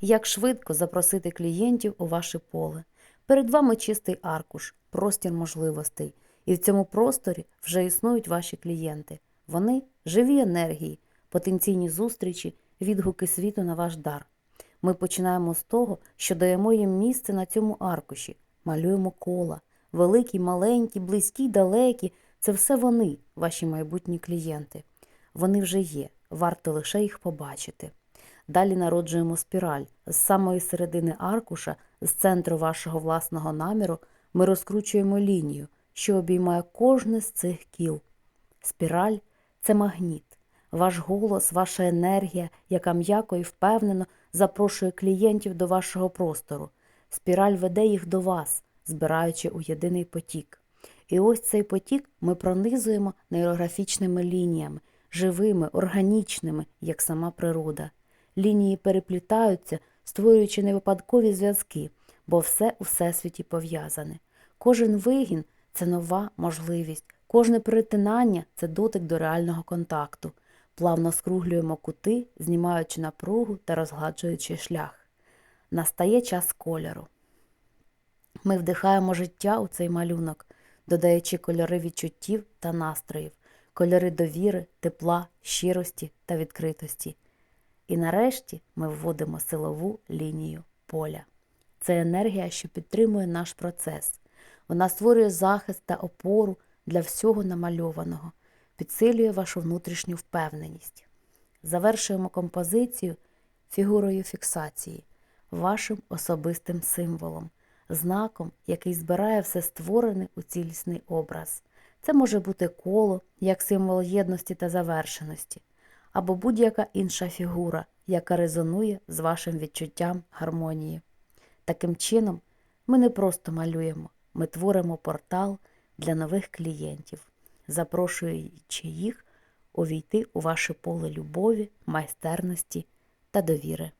Як швидко запросити клієнтів у ваше поле. Перед вами чистий аркуш, простір можливостей. І в цьому просторі вже існують ваші клієнти. Вони живі енергії, потенційні зустрічі, відгуки світу на ваш дар. Ми починаємо з того, що даємо їм місце на цьому аркуші, малюємо кола, великі, маленькі, близькі, далекі. Це все вони, ваші майбутні клієнти. Вони вже є, варто лише їх побачити. Далі народжуємо спіраль. З самої середини аркуша, з центру вашого власного наміру, ми розкручуємо лінію, що обіймає кожне з цих кіл. Спіраль це магніт, ваш голос, ваша енергія, яка м'яко і впевнено запрошує клієнтів до вашого простору. Спіраль веде їх до вас, збираючи у єдиний потік. І ось цей потік ми пронизуємо нейрографічними лініями, живими, органічними, як сама природа. Лінії переплітаються, створюючи невипадкові зв'язки, бо все у всесвіті пов'язане. Кожен вигін це нова можливість, кожне перетинання це дотик до реального контакту. Плавно скруглюємо кути, знімаючи напругу та розгладжуючи шлях. Настає час кольору. Ми вдихаємо життя у цей малюнок, додаючи кольори відчуттів та настроїв, кольори довіри, тепла, щирості та відкритості. І нарешті ми вводимо силову лінію поля. Це енергія, що підтримує наш процес. Вона створює захист та опору для всього намальованого, підсилює вашу внутрішню впевненість. Завершуємо композицію фігурою фіксації, вашим особистим символом, знаком, який збирає все створене у цілісний образ. Це може бути коло як символ єдності та завершеності, або будь-яка інша фігура, яка резонує з вашим відчуттям гармонії. Таким чином, ми не просто малюємо, ми творимо портал для нових клієнтів, запрошуючи їх увійти у ваше поле любові, майстерності та довіри.